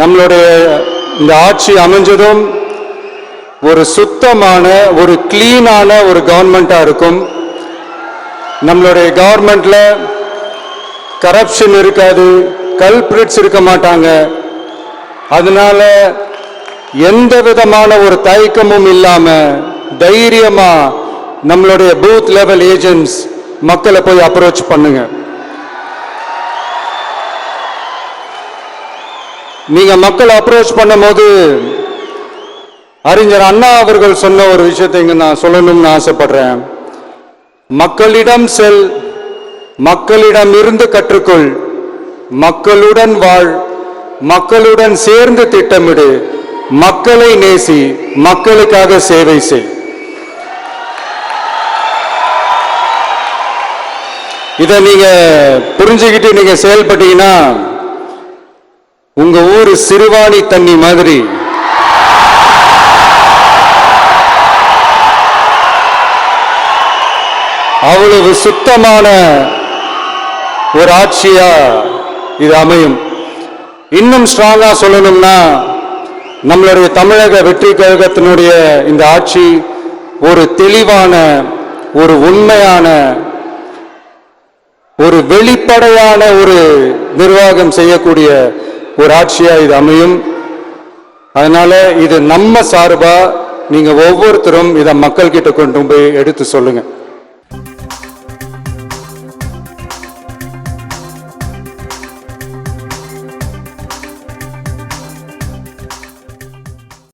நம்மளுடைய இந்த ஆட்சி அமைஞ்சதும் ஒரு சுத்தமான ஒரு கிளீனான ஒரு கவர்மெண்ட்டாக இருக்கும். நம்மளுடைய கவர்மெண்ட்டில் கரப்ஷன் இருக்காது கல்பிரிட்ஸ் இருக்க மாட்டாங்க. அதனால எந்த விதமான ஒரு தயக்கமும் இல்லாமல் தைரியமாக நம்மளுடைய பூத் லெவல் ஏஜென்ட்ஸ் மக்களை போய் அப்ரோச் பண்ணுங்கள் நீங்க மக்களை அப்ரோச் பண்ணும்போது அறிஞர் அண்ணா அவர்கள் சொன்ன ஒரு விஷயத்தை இங்க நான் சொல்லணும்னு ஆசைப்படுறேன். மக்களிடம் செல் மக்களிடம் இருந்து கற்றுக்கொள் மக்களுடன் வாழ் மக்களுடன் சேர்ந்து திட்டமிடு மக்களை நேசி மக்களுக்காக சேவை செய். இதை நீங்க புரிஞ்சுக்கிட்டு நீங்க செயல்பட்டீங்கன்னா உங்க ஊரு சிறுவாணி தண்ணி மாதிரி. அவ்வளவு சுத்தமான ஒரு ஆட்சியா இது அமையும். இன்னும் ஸ்ட்ராங்கா சொல்லணும்னா நம்மளுடைய தமிழக வெற்றி கழகத்தினுடைய இந்த ஆட்சி ஒரு தெளிவான ஒரு உண்மையான ஒரு வெளிப்படையான ஒரு நிர்வாகம் செய்யக்கூடிய ஒரு ஆட்சியா இது அமையும். அதனால இது நம்ம சார்பா நீங்க ஒவ்வொருத்தரும் இதை மக்கள்கிட்ட கொண்டு போய் எடுத்து சொல்லுங்க.